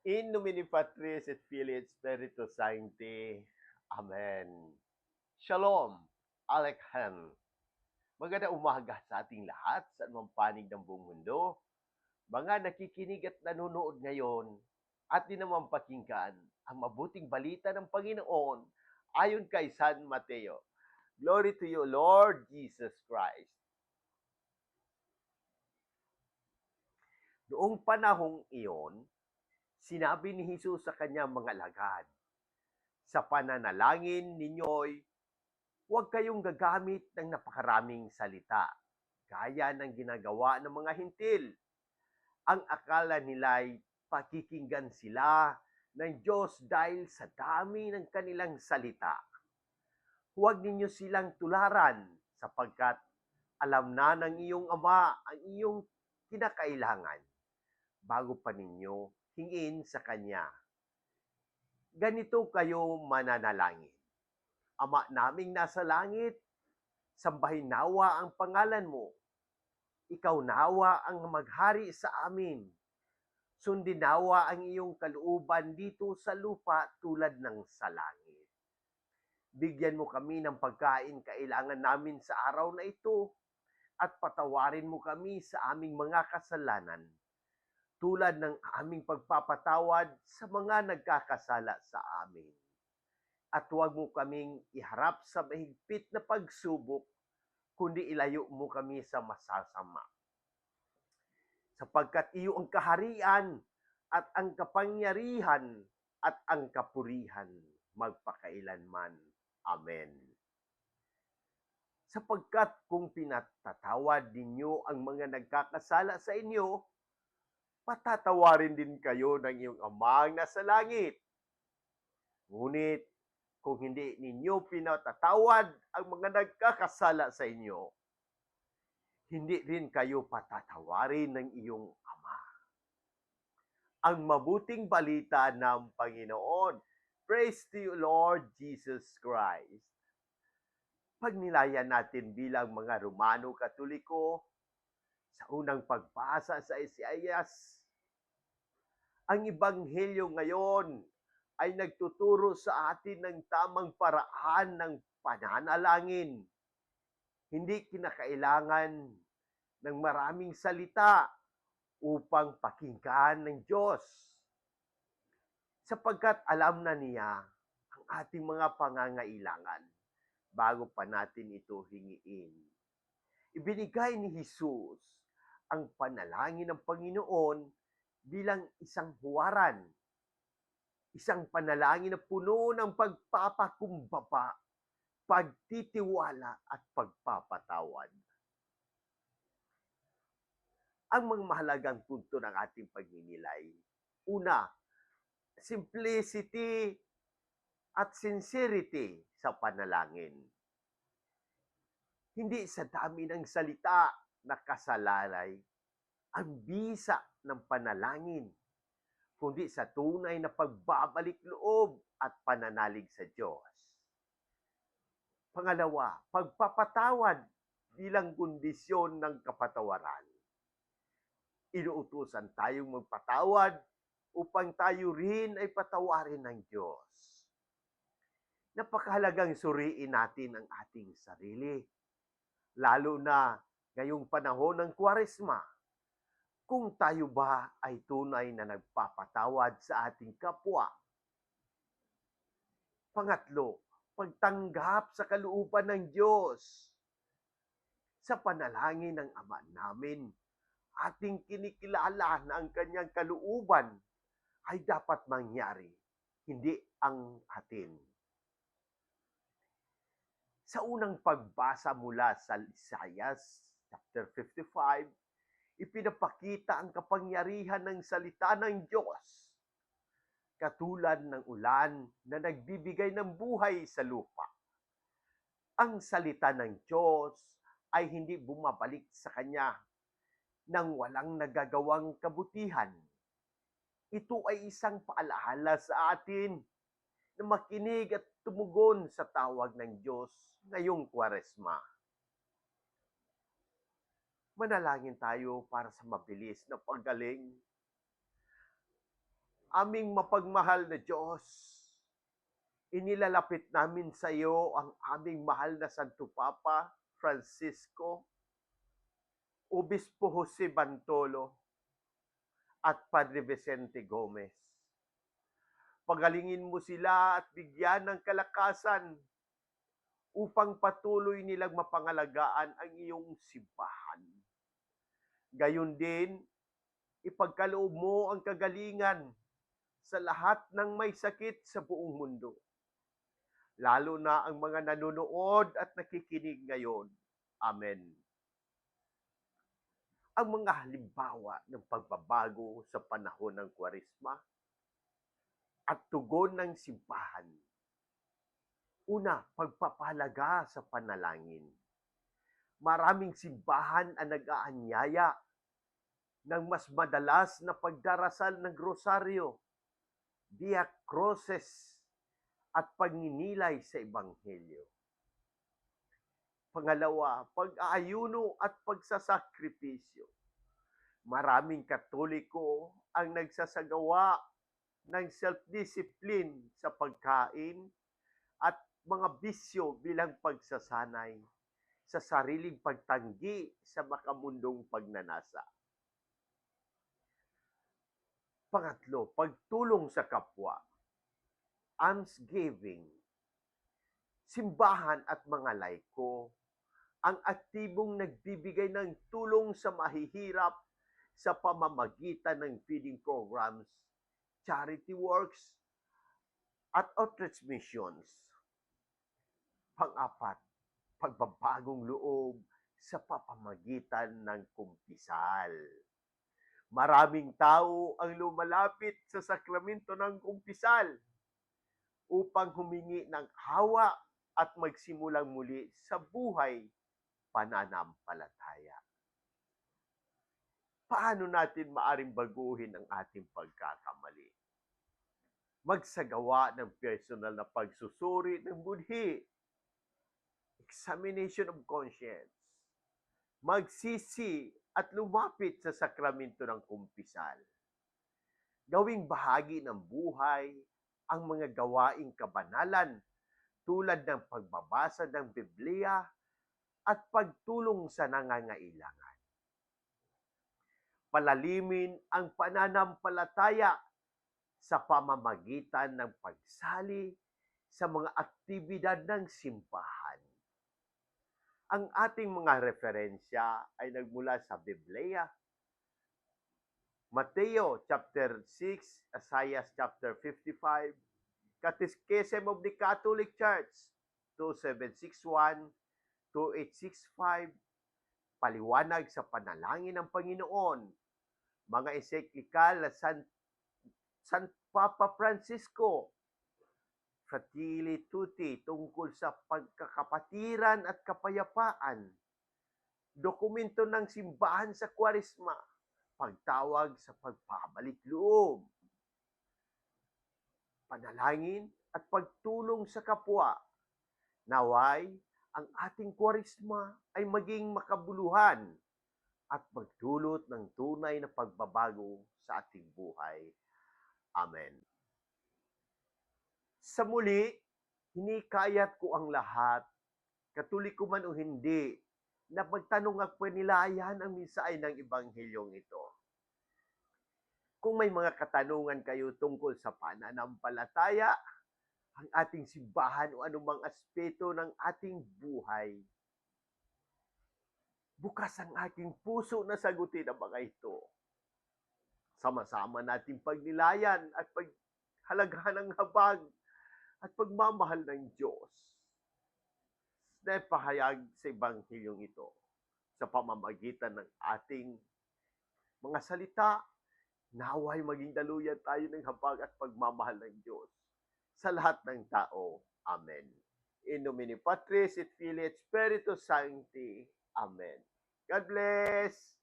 In nomine Patris et Filii et Spiritus Sancti. Amen. Shalom. Alekhan. Maganda umaga sa ating lahat sa anumang panig ng buong mundo. Mga nakikinig at nanonood ngayon at di naman pakinggan ang mabuting balita ng Panginoon ayon kay San Mateo. Glory to you, Lord Jesus Christ. Noong panahong iyon, sinabi ni Jesus sa kanyang mga lagad, sa pananalangin ninyo'y huwag kayong gagamit ng napakaraming salita, gaya ng ginagawa ng mga hintil. Ang akala nila'y pakikinggan sila ng Diyos dahil sa dami ng kanilang salita. Huwag ninyo silang tularan sapagkat alam na ng iyong ama ang iyong kinakailangan bago pa ninyo hingin sa Kanya. Ganito kayo mananalangin. Ama naming nasa langit, sambahin nawa ang pangalan mo. Ikaw nawa ang maghari sa amin. Sundin nawa ang iyong kalooban dito sa lupa tulad ng sa langit. Bigyan mo kami ng pagkain kailangan namin sa araw na ito at patawarin mo kami sa aming mga kasalanan tulad ng aming pagpapatawad sa mga nagkakasala sa amin. At huwag mo kaming iharap sa mahigpit na pagsubok, kundi ilayo mo kami sa masasama. Sapagkat iyo ang kaharian at ang kapangyarihan at ang kapurihan magpakailanman. Amen. Sapagkat kung pinatatawad ninyo ang mga nagkakasala sa inyo, patatawarin din kayo ng iyong amang nasa langit. Ngunit, kung hindi ninyo pinatatawad ang mga nagkakasala sa inyo, hindi rin kayo patatawarin ng iyong ama. Ang mabuting balita ng Panginoon. Praise to you, Lord Jesus Christ. Pagnilayan natin bilang mga Romano Katoliko, sa unang pagbasa sa Isaias, ang Ebanghelyo ngayon ay nagtuturo sa atin ng tamang paraan ng pananalangin. Hindi kinakailangan ng maraming salita upang pakinggan ng Diyos. Sapagkat alam na niya ang ating mga pangangailangan bago pa natin ito hingiin. Ibinigay ni Jesus ang panalangin ng Panginoon bilang isang huwaran, isang panalangin na puno ng pagpapakumbaba, pagtitiwala at pagpapatawad. Ang mga mahalagang punto ng ating pagninilay. Una, simplicity at sincerity sa panalangin. Hindi sa dami ng salita na kasalalay ang bisa ng panalangin, kundi sa tunay na pagbabalik loob at pananalig sa Diyos. Pangalawa, pagpapatawad bilang kondisyon ng kapatawaran. Inuutusan tayong magpatawad upang tayo rin ay patawarin ng Diyos. Napakahalagang suriin natin ang ating sarili, lalo na ngayong panahon ng kwaresma, kung tayo ba ay tunay na nagpapatawad sa ating kapwa. Pangatlo, pagtanggap sa kalooban ng Diyos. Sa panalangin ng Ama namin, ating kinikilala na ang kanyang kalooban ay dapat mangyari, hindi ang atin. Sa unang pagbasa mula sa Isaias chapter 55, ipinapakita ang kapangyarihan ng salita ng Diyos, katulad ng ulan na nagbibigay ng buhay sa lupa. Ang salita ng Diyos ay hindi bumabalik sa Kanya nang walang nagagawang kabutihan. Ito ay isang paalaala sa atin na makinig at tumugon sa tawag ng Diyos ngayong kwaresma. Manalangin tayo para sa mabilis na paggaling Aming mapagmahal na Diyos, inilalapit namin sa iyo ang aming mahal na Santo Papa Francisco, Obispo Jose Bantolo, at Padre Vicente Gomez. Pagalingin mo sila at bigyan ng kalakasan upang patuloy nilang mapangalagaan ang iyong simbahan. Gayon din, ipagkaloob mo ang kagalingan sa lahat ng may sakit sa buong mundo. Lalo na ang mga nanonood at nakikinig ngayon. Amen. Ang mga halimbawa ng pagbabago sa panahon ng kwarisma at tugon ng simbahan. Una, pagpapalaga sa panalangin. Maraming simbahan ang nag-aanyaya ng mas madalas na pagdarasal ng rosaryo, Via Cruces, at pagninilay sa Ebanghelyo. Pangalawa, pag-aayuno at pagsasakripisyo. Maraming katoliko ang nagsasagawa ng self-discipline sa pagkain at mga bisyo bilang pagsasanay sa sariling pagtanggi sa makamundong pagnanasa. Pangatlo, pagtulong sa kapwa. Almsgiving. Simbahan at mga laiko ang aktibong nagbibigay ng tulong sa mahihirap sa pamamagitan ng feeding programs, charity works, at outreach missions. Pang-apat, pagbabagong loob sa papamagitan ng kumpisal. Maraming tao ang lumalapit sa sakramento ng kumpisal upang humingi ng hawa at magsimulang muli sa buhay pananampalataya. Paano natin maaring baguhin ang ating pagkakamali? Magsagawa ng personal na pagsusuri ng budhi. Examination of conscience. Magsisi at lumapit sa sakramento ng kumpisal. Gawing bahagi ng buhay ang mga gawaing kabanalan tulad ng pagbabasa ng Biblia at pagtulong sa nangangailangan. Palalimin ang pananampalataya sa pamamagitan ng pagsali sa mga aktibidad ng simbahan. Ang ating mga referensya ay nagmula sa Biblia, Mateo chapter 6, Isaiah chapter 55, Catechism of the Catholic Church 2761, 2865, Paliwanag sa Panalangin ng Panginoon, mga encyclical na San, San Papa Francisco, Fratelli Tutti tungkol sa pagkakapatiran at kapayapaan, dokumento ng simbahan sa kwarisma, pagtawag sa pagpabalik loob, panalangin at pagtulong sa kapwa. Naway, ang ating kwarisma ay maging makabuluhan at magdulot ng tunay na pagbabago sa ating buhay. Amen. Sa muli, hinikayat ko ang lahat, katuliko man o hindi, na magtanong at panilayan ang misaay ng Ebanghilyong ito. Kung may mga katanungan kayo tungkol sa pananampalataya, ang ating simbahan o anumang aspeto ng ating buhay, bukas ang aking puso na sagutin ang mga ito. Sama-sama nating pagnilayan at paghalagahan ng habag at pagmamahal ng Diyos na ipahayag sa Ebanghilyong ito sa pamamagitan ng ating mga salita, naway maging daluyan tayo ng habag at pagmamahal ng Diyos sa lahat ng tao. Amen. In nomine Patris et Filii et Spiritus Sancti. Amen. God bless!